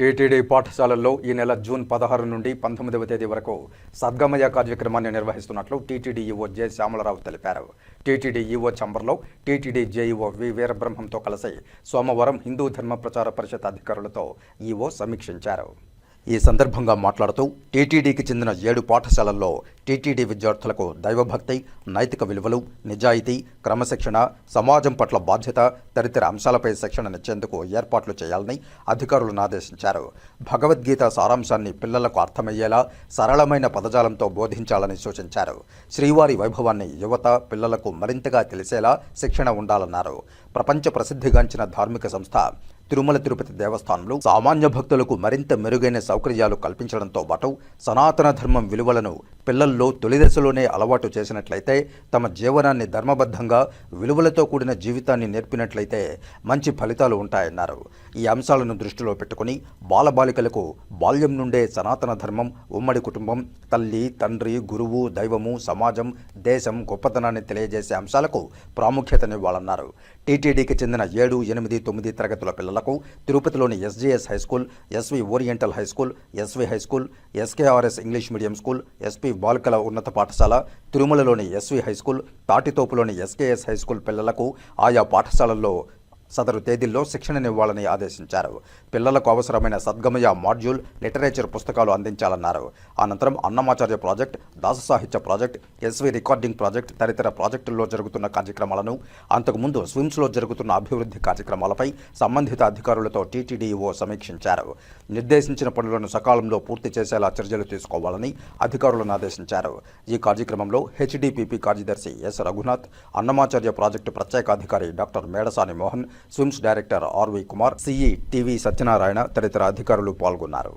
TTD పాఠశాలల్లో ఈ నెల జూన్ పదహారు నుండి పంతొమ్మిదవ తేదీ వరకు సద్గమయ కార్యక్రమాన్ని నిర్వహిస్తున్నట్లు టీటీడీ ఈవో జె శ్యామలరావు తెలిపారు. టీటీడీ ఈవో చంబర్లో టీటీడీ జేఈఓ వి వీరబ్రహ్మంతో కలిసి సోమవారం హిందూ ధర్మ ప్రచార పరిషత్ అధికారులతో ఈవో సమీక్షించారు. ఈ సందర్భంగా మాట్లాడుతూ టీటీడీకి చెందిన ఏడు పాఠశాలల్లో టీటీడీ విద్యార్థులకు దైవభక్తి నైతిక విలువలు నిజాయితీ క్రమశిక్షణ సమాజం పట్ల బాధ్యత తదితర అంశాలపై శిక్షణనిచ్చేందుకు ఏర్పాట్లు చేయాలని అధికారులను ఆదేశించారు. భగవద్గీత సారాంశాన్ని పిల్లలకు అర్థమయ్యేలా సరళమైన పదజాలంతో బోధించాలని సూచించారు. శ్రీవారి వైభవాన్ని యువత పిల్లలకు మరింతగా తెలిసేలా శిక్షణ ఉండాలన్నారు. ప్రపంచ ప్రసిద్ధిగాంచిన ధార్మిక సంస్థ తిరుమల తిరుపతి దేవస్థానంలో సామాన్య భక్తులకు మరింత మెరుగైన సౌకర్యాలు కల్పించడంతో పాటు సనాతన ధర్మం విలువలను పిల్లల్లో తొలి దశలోనే అలవాటు చేసినట్లయితే తమ జీవనాన్ని ధర్మబద్ధంగా విలువలతో కూడిన జీవితాన్ని నేర్పినట్లయితే మంచి ఫలితాలు ఉంటాయన్నారు. ఈ అంశాలను దృష్టిలో పెట్టుకుని బాలబాలికలకు బాల్యం నుండే సనాతన ధర్మం ఉమ్మడి కుటుంబం తల్లి తండ్రి గురువు దైవము సమాజం దేశం గొప్పతనాన్ని తెలియజేసే అంశాలకు ప్రాముఖ్యతనివ్వాలన్నారు. టీటీడీకి చెందిన ఏడు ఎనిమిది తొమ్మిది తరగతుల పిల్లలకు తిరుపతిలోని SJS high school SV oriental high school SV high school SKRS English medium school SP బాలికల ఉన్నత పాఠశాల తిరుమలలోని ఎస్వి హైస్కూల్ తాటితోపులోని ఎస్కేఎస్ హైస్కూల్ పిల్లలకు ఆయా పాఠశాలల్లో సదరు తేదీల్లో శిక్షణనివ్వాలని ఆదేశించారు. పిల్లలకు అవసరమైన సద్గమయ మాడ్యూల్ లిటరేచర్ పుస్తకాలు అందించాలన్నారు. అనంతరం అన్నమాచార్య ప్రాజెక్ట్ దాస సాహిత్య ప్రాజెక్ట్ ఎస్వి రికార్డింగ్ ప్రాజెక్ట్ తదితర ప్రాజెక్టుల్లో జరుగుతున్న కార్యక్రమాలను అంతకుముందు స్విమ్స్లో జరుగుతున్న అభివృద్ధి కార్యక్రమాలపై సంబంధిత అధికారులతో టీటీడీఓ సమీక్షించారు. నిర్దేశించిన పనులను సకాలంలో పూర్తి చేసేలా చర్యలు తీసుకోవాలని అధికారులను ఆదేశించారు. ఈ కార్యక్రమంలో హెచ్డిపిపి కార్యదర్శి S Raghunath Annamacharya project ప్రత్యేకాధికారి doctor Medasani Mohan SVIMS director RV Kumar CE TV Satyanarayana తదితర అధికారులు పాల్గొన్నారు.